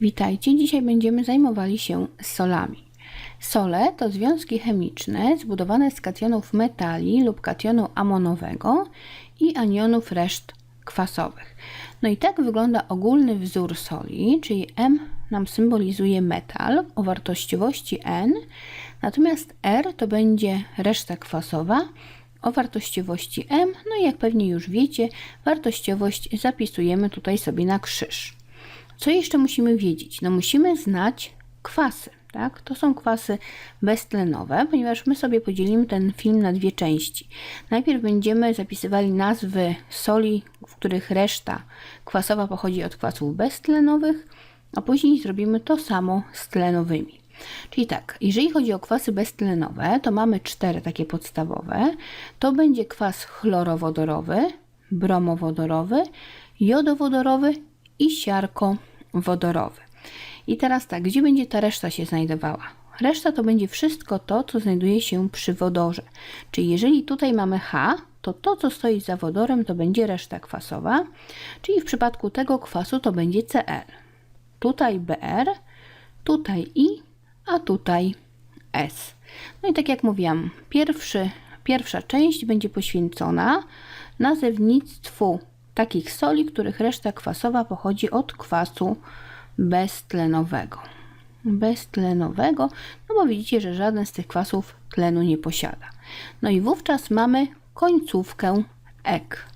Witajcie, dzisiaj będziemy zajmowali się solami. Sole to związki chemiczne zbudowane z kationów metali lub kationu amonowego i anionów reszt kwasowych. No i tak wygląda ogólny wzór soli, czyli M nam symbolizuje metal o wartościowości N, natomiast R to będzie reszta kwasowa o wartościowości M, no i jak pewnie już wiecie, wartościowość zapisujemy tutaj sobie na krzyż. Co jeszcze musimy wiedzieć? No musimy znać kwasy. Tak? To są kwasy beztlenowe, ponieważ my sobie podzielimy ten film na dwie części. Najpierw będziemy zapisywali nazwy soli, w których reszta kwasowa pochodzi od kwasów beztlenowych, a później zrobimy to samo z tlenowymi. Czyli tak, jeżeli chodzi o kwasy beztlenowe, to mamy cztery takie podstawowe. To będzie kwas chlorowodorowy, bromowodorowy, jodowodorowy i siarkowodorowy. I teraz tak, gdzie będzie ta reszta się znajdowała? Reszta to będzie wszystko to, co znajduje się przy wodorze. Czyli jeżeli tutaj mamy H, to to, co stoi za wodorem, to będzie reszta kwasowa, czyli w przypadku tego kwasu to będzie Cl. Tutaj Br, tutaj I, a tutaj S. No i tak jak mówiłam, pierwszy, pierwsza część będzie poświęcona nazewnictwu takich soli, których reszta kwasowa pochodzi od kwasu beztlenowego. Beztlenowego, no bo widzicie, że żaden z tych kwasów tlenu nie posiada. No i wówczas mamy końcówkę ek,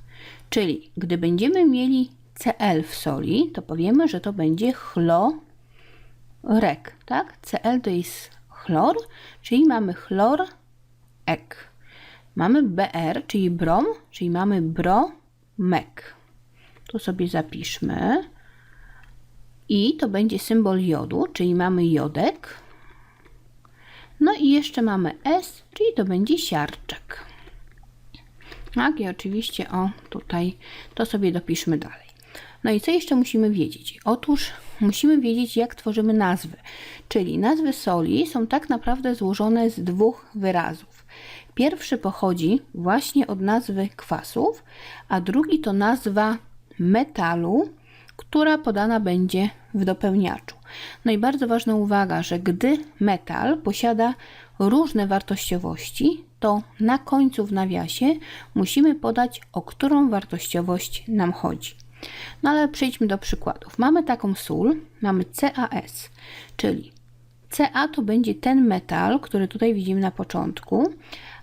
czyli gdy będziemy mieli Cl w soli, to powiemy, że to będzie chlorek, tak? Cl to jest chlor, czyli mamy chlor ek. Mamy Br, czyli brom, czyli mamy bromek. Tu sobie zapiszmy. I to będzie symbol jodu, czyli mamy jodek. No i jeszcze mamy S, czyli to będzie siarczek. Tak, i oczywiście o tutaj to sobie dopiszmy dalej. No i co jeszcze musimy wiedzieć? Otóż musimy wiedzieć, jak tworzymy nazwy. Czyli nazwy soli są tak naprawdę złożone z dwóch wyrazów. Pierwszy pochodzi właśnie od nazwy kwasów, a drugi to nazwa metalu, która podana będzie w dopełniaczu. No i bardzo ważna uwaga, że gdy metal posiada różne wartościowości, to na końcu w nawiasie musimy podać, o którą wartościowość nam chodzi. No ale przejdźmy do przykładów. Mamy taką sól, mamy CaS, czyli Ca to będzie ten metal, który tutaj widzimy na początku,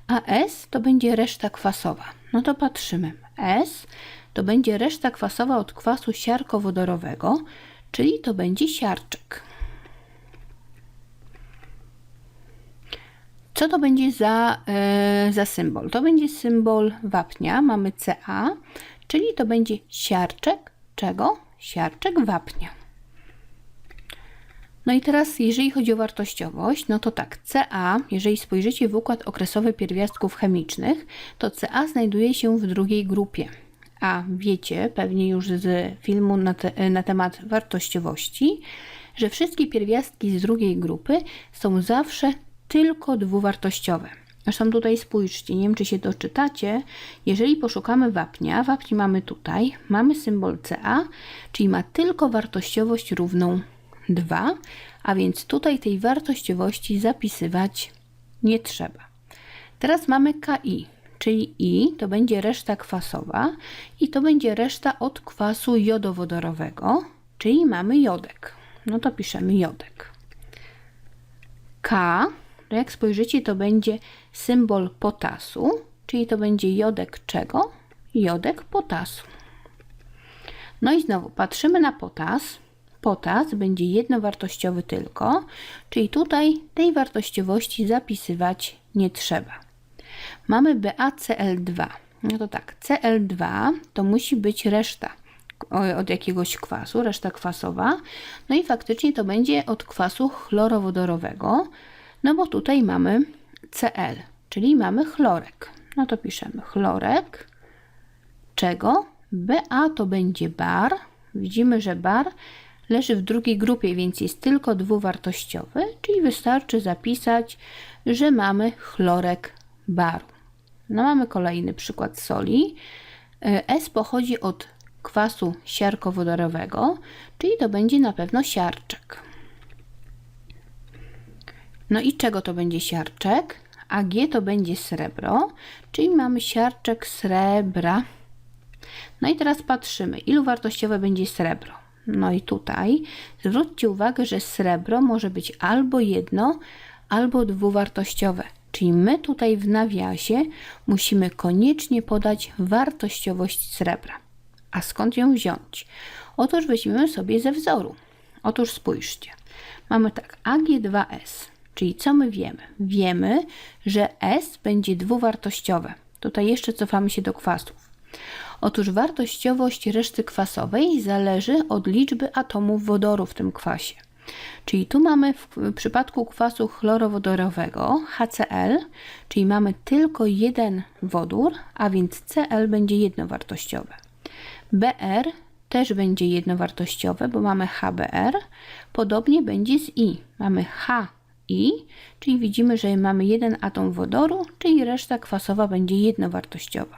a S to będzie reszta kwasowa. No to patrzymy. S to będzie reszta kwasowa od kwasu siarkowodorowego, czyli to będzie siarczek. Co to będzie za, e, za symbol? To będzie symbol wapnia. Mamy Ca, czyli to będzie siarczek czego? Siarczek wapnia. No i teraz, jeżeli chodzi o wartościowość, no to tak, Ca, jeżeli spojrzycie w układ okresowy pierwiastków chemicznych, to Ca znajduje się w drugiej grupie. A wiecie, pewnie już z filmu na, te, na temat wartościowości, że wszystkie pierwiastki z drugiej grupy są zawsze tylko dwuwartościowe. Zresztą tutaj spójrzcie, nie wiem czy się doczytacie. Jeżeli poszukamy wapnia, wapni mamy tutaj, mamy symbol Ca, czyli ma tylko wartościowość równą 2, a więc tutaj tej wartościowości zapisywać nie trzeba. Teraz mamy Ki, czyli I to będzie reszta kwasowa i to będzie reszta od kwasu jodowodorowego, czyli mamy jodek. No to piszemy jodek. K, jak spojrzycie, to będzie symbol potasu, czyli to będzie jodek czego? Jodek potasu. No i znowu patrzymy na potas. Potas będzie jednowartościowy tylko, czyli tutaj tej wartościowości zapisywać nie trzeba. Mamy BaCl2. No to tak, Cl2 to musi być reszta od jakiegoś kwasu, reszta kwasowa. No i faktycznie to będzie od kwasu chlorowodorowego, no bo tutaj mamy Cl, czyli mamy chlorek. No to piszemy chlorek. Czego? Ba to będzie bar. Widzimy, że bar leży w drugiej grupie, więc jest tylko dwuwartościowy, czyli wystarczy zapisać, że mamy chlorek baru. No mamy kolejny przykład soli. S pochodzi od kwasu siarkowodorowego, czyli to będzie na pewno siarczek. No i czego to będzie siarczek? A G to będzie srebro, czyli mamy siarczek srebra. No i teraz patrzymy, ilu wartościowe będzie srebro. No i tutaj zwróćcie uwagę, że srebro może być albo jedno, albo dwuwartościowe. Czyli my tutaj w nawiasie musimy koniecznie podać wartościowość srebra. A skąd ją wziąć? Otóż weźmiemy sobie ze wzoru. Otóż spójrzcie. Mamy tak AG2S, czyli co my wiemy? Wiemy, że S będzie dwuwartościowe. Tutaj jeszcze cofamy się do kwasów. Otóż wartościowość reszty kwasowej zależy od liczby atomów wodoru w tym kwasie. Czyli tu mamy w przypadku kwasu chlorowodorowego HCl, czyli mamy tylko jeden wodór, a więc Cl będzie jednowartościowe. Br też będzie jednowartościowe, bo mamy HBr. Podobnie będzie z I. Mamy HI, czyli widzimy, że mamy jeden atom wodoru, czyli reszta kwasowa będzie jednowartościowa.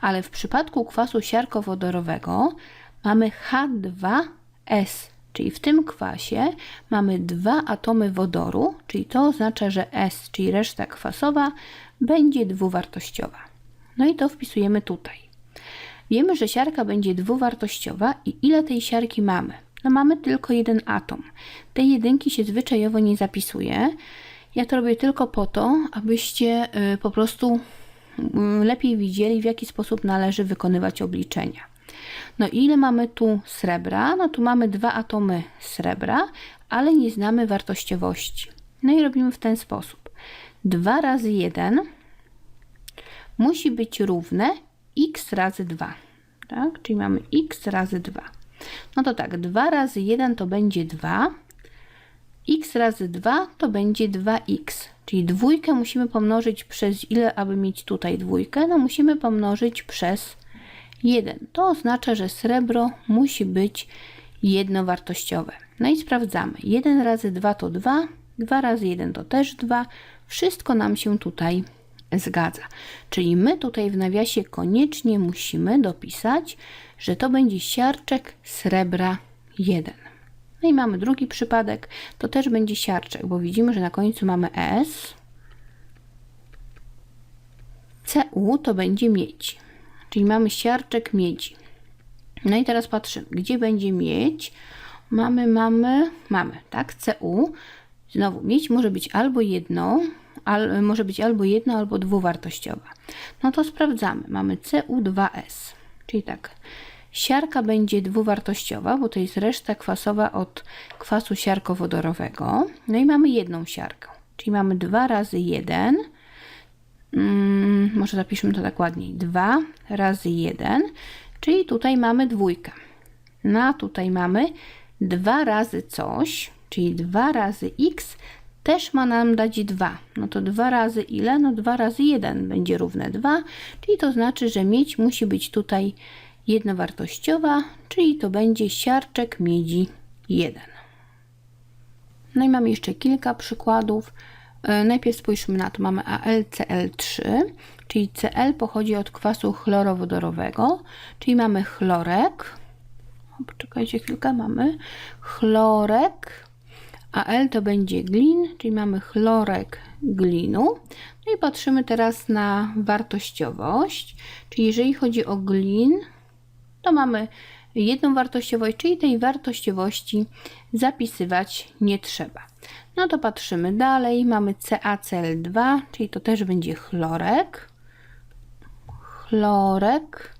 Ale w przypadku kwasu siarkowodorowego mamy H2S, czyli w tym kwasie mamy dwa atomy wodoru, czyli to oznacza, że S, czyli reszta kwasowa, będzie dwuwartościowa. No i to wpisujemy tutaj. Wiemy, że siarka będzie dwuwartościowa i ile tej siarki mamy? No mamy tylko jeden atom. Tej jedynki się zwyczajowo nie zapisuje. Ja to robię tylko po to, abyście y, po prostu y, lepiej widzieli, w jaki sposób należy wykonywać obliczenia. No i ile mamy tu srebra? No tu mamy dwa atomy srebra, ale nie znamy wartościowości. No i robimy w ten sposób. 2 razy 1 musi być równe x razy 2. Tak? Czyli mamy x razy 2. No to tak, 2 razy 1 to będzie 2. x razy 2 to będzie 2x. Czyli dwójkę musimy pomnożyć przez ile, aby mieć tutaj dwójkę? No musimy pomnożyć przez 1. To oznacza, że srebro musi być jednowartościowe. No i sprawdzamy. 1 razy 2 to 2, 2 razy 1 to też 2. Wszystko nam się tutaj zgadza. Czyli my tutaj w nawiasie koniecznie musimy dopisać, że to będzie siarczek srebra 1. No i mamy drugi przypadek, to też będzie siarczek, bo widzimy, że na końcu mamy S. Cu to będzie miedź, czyli mamy siarczek miedzi. No i teraz patrzymy, gdzie będzie miedź. Mamy, mamy, mamy, tak, Cu. Znowu, miedź może być albo jedną, al, może być albo jedno, albo dwuwartościowa. No to sprawdzamy. Mamy Cu2S, czyli tak, siarka będzie dwuwartościowa, bo to jest reszta kwasowa od kwasu siarkowodorowego. No i mamy jedną siarkę, czyli mamy 2 razy 1, hmm, może zapiszmy to tak ładniej, 2 razy 1, czyli tutaj mamy dwójkę. No a tutaj mamy 2 razy coś, czyli 2 razy x też ma nam dać 2. No to 2 razy ile? No 2 razy 1 będzie równe 2, czyli to znaczy, że miedź musi być tutaj jednowartościowa, czyli to będzie siarczek miedzi 1. No i mamy jeszcze kilka przykładów. E, najpierw spójrzmy na to. Mamy AlCl3, czyli Cl pochodzi od kwasu chlorowodorowego, czyli mamy chlorek. Poczekajcie chwilkę, mamy chlorek a L to będzie glin, czyli mamy chlorek glinu. No i patrzymy teraz na wartościowość, czyli jeżeli chodzi o glin, to mamy jedną wartościowość, czyli tej wartościowości zapisywać nie trzeba. No to patrzymy dalej, mamy CaCl2, czyli to też będzie chlorek, chlorek,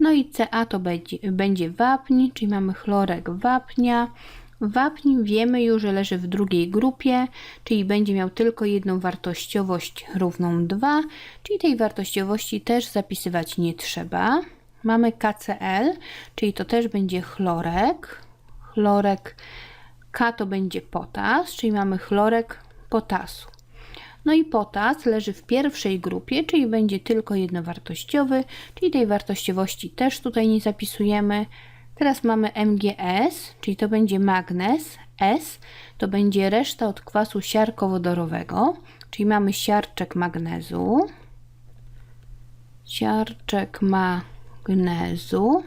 no i Ca to będzie, będzie wapń, czyli mamy chlorek wapnia, Wapń wiemy już, że leży w drugiej grupie, czyli będzie miał tylko jedną wartościowość równą 2, czyli tej wartościowości też zapisywać nie trzeba. Mamy KCl, czyli to też będzie chlorek. Chlorek K to będzie potas, czyli mamy chlorek potasu. No i potas leży w pierwszej grupie, czyli będzie tylko jednowartościowy, czyli tej wartościowości też tutaj nie zapisujemy. Teraz mamy MgS, czyli to będzie magnez, S to będzie reszta od kwasu siarkowodorowego, czyli mamy siarczek magnezu, siarczek magnezu,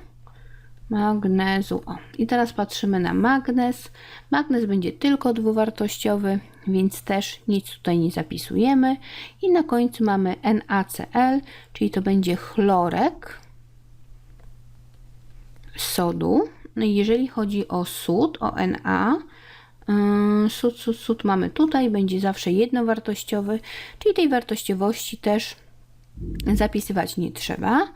magnezu. O, i teraz patrzymy na magnez. Magnez będzie tylko dwuwartościowy, więc też nic tutaj nie zapisujemy. I na końcu mamy NaCl, czyli to będzie chlorek sodu. No jeżeli chodzi o sód, o Na, yy, sód, sód, sód mamy tutaj, będzie zawsze jednowartościowy, czyli tej wartościowości też zapisywać nie trzeba.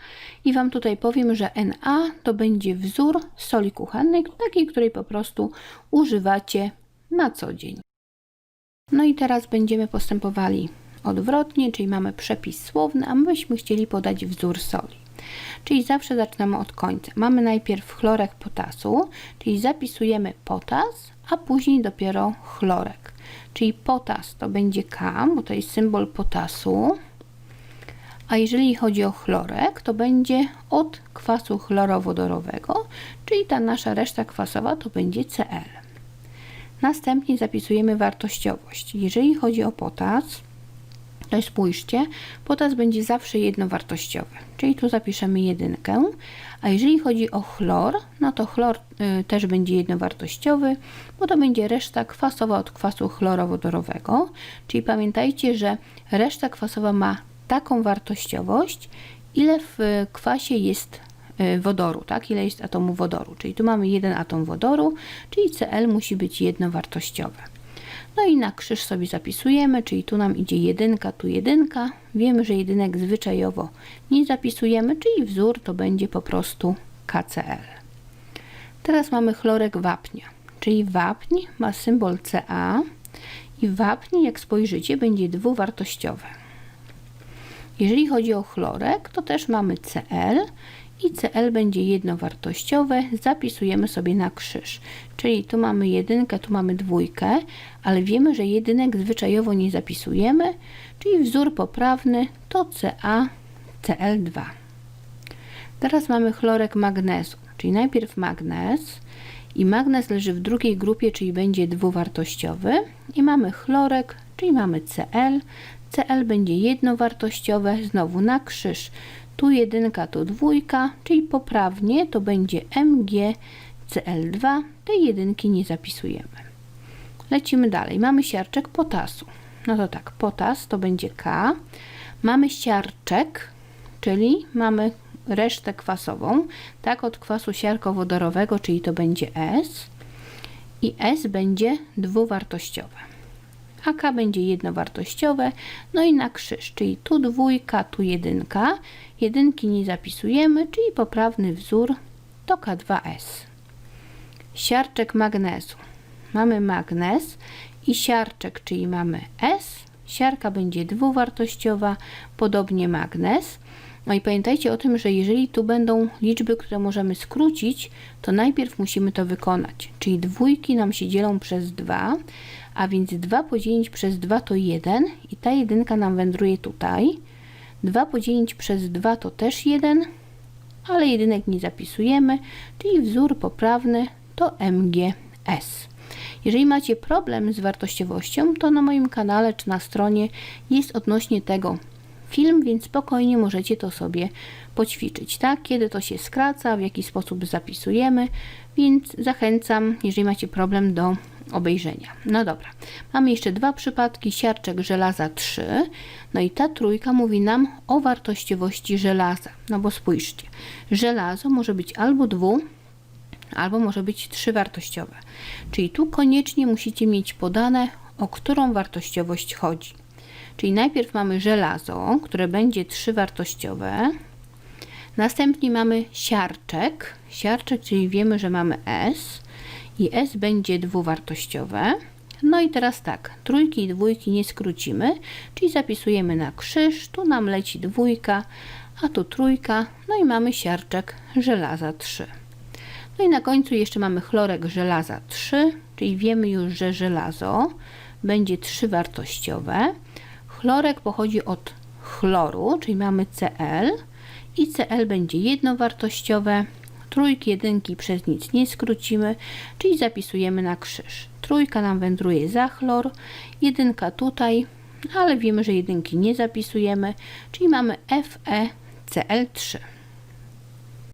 I Wam tutaj powiem, że Na to będzie wzór soli kuchennej, takiej, której po prostu używacie na co dzień. No i teraz będziemy postępowali odwrotnie, czyli mamy przepis słowny, a my byśmy chcieli podać wzór soli. Czyli zawsze zaczynamy od końca. Mamy najpierw chlorek potasu, czyli zapisujemy potas, a później dopiero chlorek. Czyli potas to będzie K, bo to jest symbol potasu. A jeżeli chodzi o chlorek, to będzie od kwasu chlorowodorowego, czyli ta nasza reszta kwasowa to będzie Cl. Następnie zapisujemy wartościowość. Jeżeli chodzi o potas, spójrzcie, potas będzie zawsze jednowartościowy, czyli tu zapiszemy jedynkę, a jeżeli chodzi o chlor, no to chlor y, też będzie jednowartościowy, bo to będzie reszta kwasowa od kwasu chlorowodorowego, czyli pamiętajcie, że reszta kwasowa ma taką wartościowość, ile w kwasie jest y, wodoru, tak? Ile jest atomu wodoru. Czyli tu mamy jeden atom wodoru, czyli Cl musi być jednowartościowe. No i na krzyż sobie zapisujemy, czyli tu nam idzie jedynka, tu jedynka. Wiemy, że jedynek zwyczajowo nie zapisujemy, czyli wzór to będzie po prostu KCl. Teraz mamy chlorek wapnia, czyli wapń ma symbol Ca i wapń, jak spojrzycie, będzie dwuwartościowe. Jeżeli chodzi o chlorek, to też mamy Cl i Cl będzie jednowartościowe, zapisujemy sobie na krzyż. Czyli tu mamy jedynkę, tu mamy dwójkę, ale wiemy, że jedynek zwyczajowo nie zapisujemy, czyli wzór poprawny to Ca Cl2. Teraz mamy chlorek magnezu, czyli najpierw magnez i magnez leży w drugiej grupie, czyli będzie dwuwartościowy i mamy chlorek, czyli mamy Cl, Cl będzie jednowartościowe, znowu na krzyż. Tu jedynka, tu dwójka, czyli poprawnie to będzie Mg Cl2. Tej jedynki nie zapisujemy. Lecimy dalej. Mamy siarczek potasu. No to tak, potas to będzie K. Mamy siarczek, czyli mamy resztę kwasową, tak od kwasu siarkowodorowego, czyli to będzie S. I S będzie dwuwartościowe a K będzie jednowartościowe, no i na krzyż, czyli tu dwójka, tu jedynka, jedynki nie zapisujemy, czyli poprawny wzór to K2S. Siarczek magnezu. Mamy magnez i siarczek, czyli mamy S, siarka będzie dwuwartościowa, podobnie magnez. No i pamiętajcie o tym, że jeżeli tu będą liczby, które możemy skrócić, to najpierw musimy to wykonać. Czyli dwójki nam się dzielą przez 2, a więc 2 podzielić przez 2 to 1 i ta jedynka nam wędruje tutaj. 2 podzielić przez 2 to też 1, ale jedynek nie zapisujemy, czyli wzór poprawny to MGS. Jeżeli macie problem z wartościowością, to na moim kanale czy na stronie jest odnośnie tego film, więc spokojnie możecie to sobie poćwiczyć, tak? Kiedy to się skraca, w jaki sposób zapisujemy, więc zachęcam, jeżeli macie problem do obejrzenia. No dobra, mamy jeszcze dwa przypadki, siarczek żelaza 3, no i ta trójka mówi nam o wartościowości żelaza, no bo spójrzcie, żelazo może być albo dwu, albo może być trzywartościowe, czyli tu koniecznie musicie mieć podane, o którą wartościowość chodzi. Czyli najpierw mamy żelazo, które będzie trzywartościowe, następnie mamy siarczek, siarczek, czyli wiemy, że mamy S, i S będzie dwuwartościowe. No i teraz tak, trójki i dwójki nie skrócimy, czyli zapisujemy na krzyż, tu nam leci dwójka, a tu trójka, no i mamy siarczek żelaza 3. No i na końcu jeszcze mamy chlorek żelaza 3, czyli wiemy już, że żelazo będzie trzywartościowe. Chlorek pochodzi od chloru, czyli mamy Cl i Cl będzie jednowartościowe, Trójki, jedynki przez nic nie skrócimy, czyli zapisujemy na krzyż. Trójka nam wędruje za chlor, jedynka tutaj, ale wiemy, że jedynki nie zapisujemy, czyli mamy FeCl3.